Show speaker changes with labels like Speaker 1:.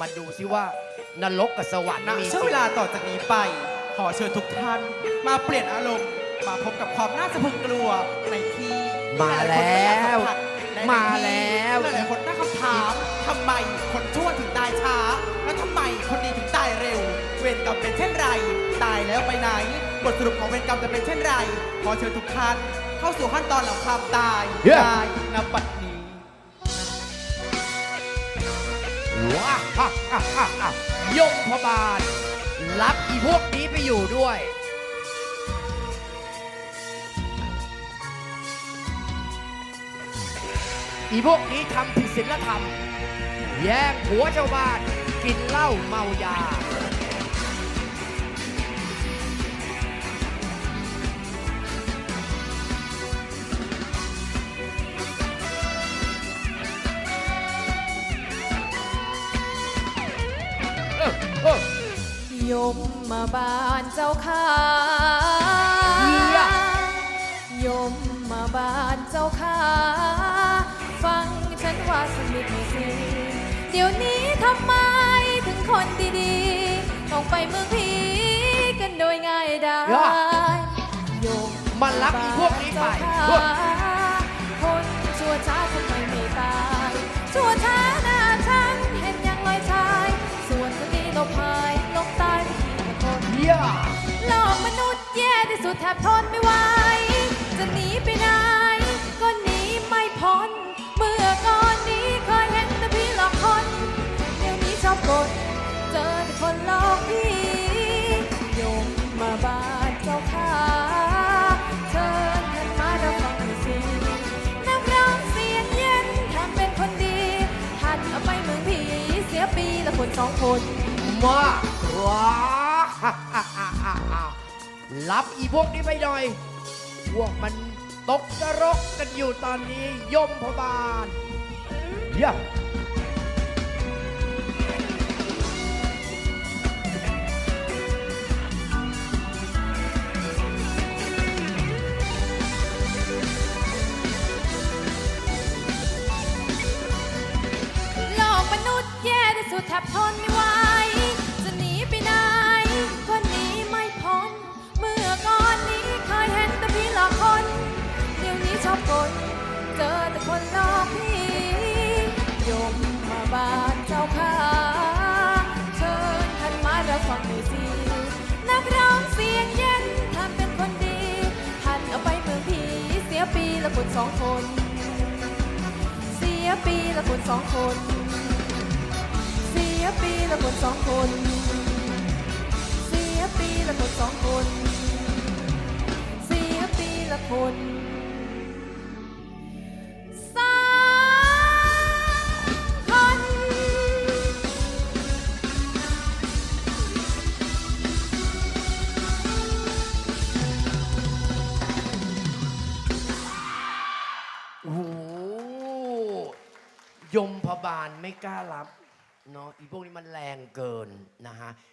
Speaker 1: มาดูซิว่านรกกับสวรรค์
Speaker 2: ณ
Speaker 1: มี
Speaker 2: ช่วงเวลาต่อจากนี้ไป ขอเชิญทุกท่าน มาเปลี่ยนอารมณ์ มาพบกับความน่าสะพรึงกลัวในที่
Speaker 1: มาแล้ว
Speaker 2: หายๆคนก็อยากสัมผัสและใน
Speaker 1: มา
Speaker 2: ที่
Speaker 1: แล้ว
Speaker 2: หลายๆคนตั้งคำถามทำไมคนชั่วถึงตายช้า และทำไมคนดีถึงตายเร็ว เวรกรรมเป็นเช่นไร ตายแล้วไปไหน บทสรุปของเวรกรรมจะเป็นเช่นไร ขอเชิญทุกท่าน เข้าสู่ขั้นตอนของความตาย
Speaker 1: เย้
Speaker 2: ตายนบัดนี้
Speaker 1: ยมพบาลรับอีพวกนี้ไปอยู่ด้วย อีพวกนี้ทำผิดศีลธรรม แย่งผัวชาวบ้าน กินเหล้าเมายา
Speaker 3: มมาบานเจ้าค่ะ
Speaker 1: ย
Speaker 3: มมาบานเจ้าค่ะฟังฉันว่าสนิทไม่สิเดี๋ยวนี้ทำไมถึงคนดีๆ ต้องไปเมืองผีกันโดยง่ายได้
Speaker 1: ย
Speaker 3: ม
Speaker 1: มันรับอีพวกนี้ไป
Speaker 3: เจ้า แย่ที่สุดแทบทนไม่ไหว จะหนีไปไหนก็หนีไม่พ้น เมื่อก่อนนี้เคยเห็นแต่พี่หลอกคน เดี๋ยวนี้ชอบกดเจอแต่คนหลอกพี่ยมมาบานเจ้าค่ะเชิญท่านมารับฟังหน่อยสินักร้องเสียงเย็นทำเป็นคนดีท่านเอาไปเมืองผีเสียปีละคนสองคน
Speaker 1: มาว้า รับอีพวกนี้ไปหน่อย พวกมันตกนรกกันอยู่ตอนนี้ยมพบาลย่า
Speaker 3: โลกมนุษย์แย่ที่สุดแทบทนไม่ไหว อบกลเจอแต่คนหลอกพี่ยมมาบานเจ้าค่ะเชิญท่านมารับฟังหน่อยสินักร้องเสียงเย็นท่านเป็นคนดีท่านเอาไปเมืองผีเสียปีละคนสองคน เสียปีละคนสองคน เสียปีละคนสองคน เสียปีละคนสองคน เสียปีละคน
Speaker 1: ยมพบาลไม่กล้ารับเนาะอีพวกนี้มันแรงเกินนะฮะ